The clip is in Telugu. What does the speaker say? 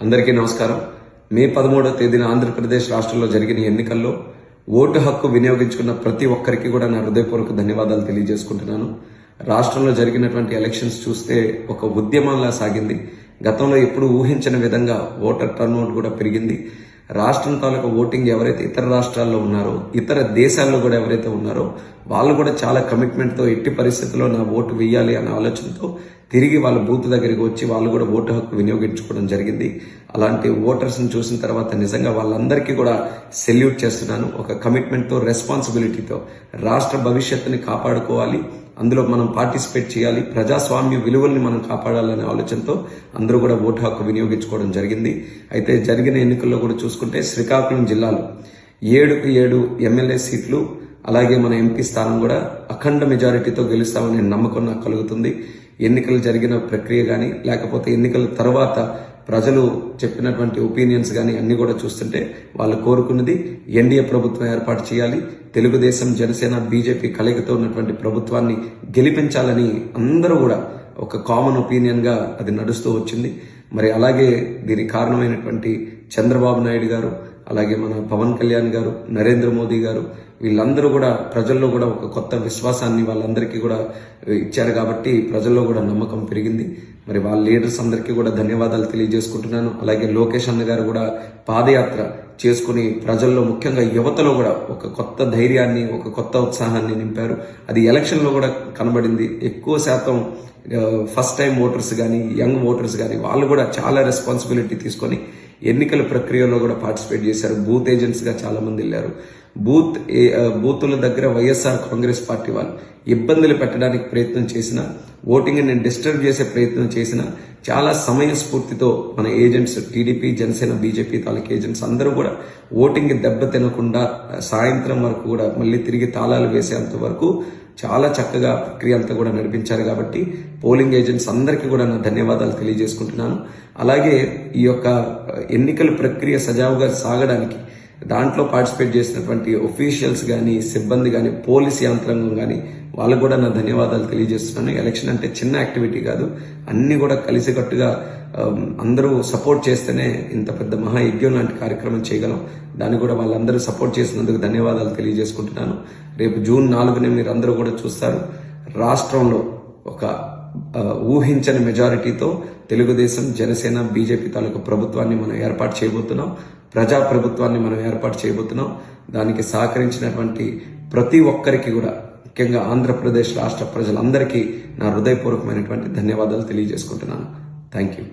అందరికీ నమస్కారం. మే పదమూడవ తేదీన ఆంధ్రప్రదేశ్ రాష్ట్రంలో జరిగిన ఎన్నికల్లో ఓటు హక్కు వినియోగించుకున్న ప్రతి ఒక్కరికి కూడా నా హృదయపూర్వక ధన్యవాదాలు తెలియజేసుకుంటున్నాను. రాష్ట్రంలో జరిగినటువంటి ఎలక్షన్స్ చూస్తే ఒక ఉద్యమంలా సాగింది. గతంలో ఎప్పుడు ఊహించిన విధంగా ఓటర్ టర్న్అవుట్ కూడా పెరిగింది. రాష్ట్రం తాలూకా ఓటింగ్ ఎవరైతే ఇతర రాష్ట్రాల్లో ఉన్నారో ఇతర దేశాల్లో కూడా ఎవరైతే ఉన్నారో వాళ్ళు కూడా చాలా కమిట్మెంట్తో ఎట్టి పరిస్థితుల్లో నా ఓటు వేయాలి అనే ఆలోచనతో తిరిగి వాళ్ళ బూత్ దగ్గరికి వచ్చి వాళ్ళు కూడా ఓటు హక్కు వినియోగించుకోవడం జరిగింది. అలాంటి ఓటర్స్ని చూసిన తర్వాత నిజంగా వాళ్ళందరికీ కూడా సెల్యూట్ చేస్తున్నాను. ఒక కమిట్మెంట్తో రెస్పాన్సిబిలిటీతో రాష్ట్ర భవిష్యత్తుని కాపాడుకోవాలి. అందులో మనం పార్టిసిపేట్ చేయాలి. ప్రజాస్వామ్య విలువల్ని మనం కాపాడాలనే ఆలోచనతో అందరూ కూడా ఓటు హక్కు వినియోగించుకోవడం జరిగింది. అయితే జరిగిన ఎన్నికల్లో కూడా చూసుకుంటే శ్రీకాకుళం జిల్లాలో ఏడుకు ఏడు ఎమ్మెల్యే సీట్లు అలాగే మన ఎంపీ స్థానం కూడా అఖండ మెజారిటీతో గెలుస్తామనే నమ్మకం నాకు కలుగుతుంది. ఎన్నికలు జరిగిన ప్రక్రియ కానీ లేకపోతే ఎన్నికల తర్వాత ప్రజలు చెప్పినటువంటి ఒపీనియన్స్ కానీ అన్నీ కూడా చూస్తుంటే వాళ్ళు కోరుకున్నది ఎన్డీఏ ప్రభుత్వం ఏర్పాటు చేయాలి. తెలుగుదేశం జనసేన బీజేపీ కలయికతో ఉన్నటువంటి ప్రభుత్వాన్ని గెలిపించాలని అందరూ కూడా ఒక కామన్ ఒపీనియన్గా అది నడుస్తూ వచ్చింది. మరి అలాగే దీనికి కారణమైనటువంటి చంద్రబాబు నాయుడు గారు అలాగే మన పవన్ కళ్యాణ్ గారు నరేంద్ర మోదీ గారు వీళ్ళందరూ కూడా ప్రజల్లో కూడా ఒక కొత్త విశ్వాసాన్ని వాళ్ళందరికీ కూడా ఇచ్చారు కాబట్టి ప్రజల్లో కూడా నమ్మకం పెరిగింది. మరి వాళ్ళ లీడర్స్ అందరికీ కూడా ధన్యవాదాలు తెలియజేసుకుంటున్నాను. అలాగే లోకేష్ అన్న గారు కూడా పాదయాత్ర చేసుకుని ప్రజల్లో ముఖ్యంగా యువతలో కూడా ఒక కొత్త ధైర్యాన్ని ఒక కొత్త ఉత్సాహాన్ని నింపారు. అది ఎలక్షన్లో కూడా కనబడింది. ఎక్కువ శాతం ఫస్ట్ టైం ఓటర్స్ కానీ యంగ్ ఓటర్స్ కానీ వాళ్ళు కూడా చాలా రెస్పాన్సిబిలిటీ తీసుకొని ఎన్నికల ప్రక్రియలో కూడా పార్టిసిపేట్ చేశారు. బూత్ ఏజెంట్స్గా చాలామంది వెళ్ళారు. బూత్ బూతుల దగ్గర వైఎస్ఆర్ కాంగ్రెస్ పార్టీ వాళ్ళు ఇబ్బందులు పెట్టడానికి ప్రయత్నం చేసిన ఓటింగ్ నేను డిస్టర్బ్ చేసే ప్రయత్నం చేసిన చాలా సమయ స్ఫూర్తితో మన ఏజెంట్స్ టీడీపీ జనసేన బీజేపీ తాలూకు ఏజెంట్స్ అందరూ కూడా ఓటింగ్ దెబ్బ తినకుండా సాయంత్రం వరకు కూడా మళ్ళీ తిరిగి తాళాలు వేసేంత వరకు చాలా చక్కగా ప్రక్రియ అంతా కూడా నడిపించారు కాబట్టి పోలింగ్ ఏజెంట్స్ అందరికీ కూడా నా ధన్యవాదాలు తెలియజేసుకుంటున్నాను. అలాగే ఈ యొక్క ఎన్నికల ప్రక్రియ సజావుగా సాగడానికి దాంట్లో పార్టిసిపేట్ చేసినటువంటి ఒఫీషియల్స్ కానీ సిబ్బంది కానీ పోలీస్ యంత్రాంగం కానీ వాళ్ళకు కూడా నా ధన్యవాదాలు తెలియజేస్తున్నాను. ఎలక్షన్ అంటే చిన్న యాక్టివిటీ కాదు. అన్ని కూడా కలిసికట్టుగా అందరూ సపోర్ట్ చేస్తేనే ఇంత పెద్ద మహాయజ్ఞం లాంటి కార్యక్రమం చేయగలం. దాన్ని కూడా వాళ్ళందరూ సపోర్ట్ చేసినందుకు ధన్యవాదాలు తెలియజేసుకుంటున్నాను. రేపు జూన్ నాలుగునే మీరు అందరూ కూడా చూస్తారు. రాష్ట్రంలో ఒక ఊహించని మెజారిటీతో తెలుగుదేశం జనసేన బీజేపీ తాలూకు ప్రభుత్వాన్ని మనం ఏర్పాటు చేయబోతున్నాం. ప్రజా ప్రభుత్వాన్ని మనం ఏర్పాటు చేయబోతున్నాం. దానికి సహకరించినటువంటి ప్రతి ఒక్కరికి కూడా ముఖ్యంగా ఆంధ్రప్రదేశ్ రాష్ట్ర ప్రజలందరికీ నా హృదయపూర్వకమైనటువంటి ధన్యవాదాలు తెలియజేసుకుంటున్నాను. Thank you.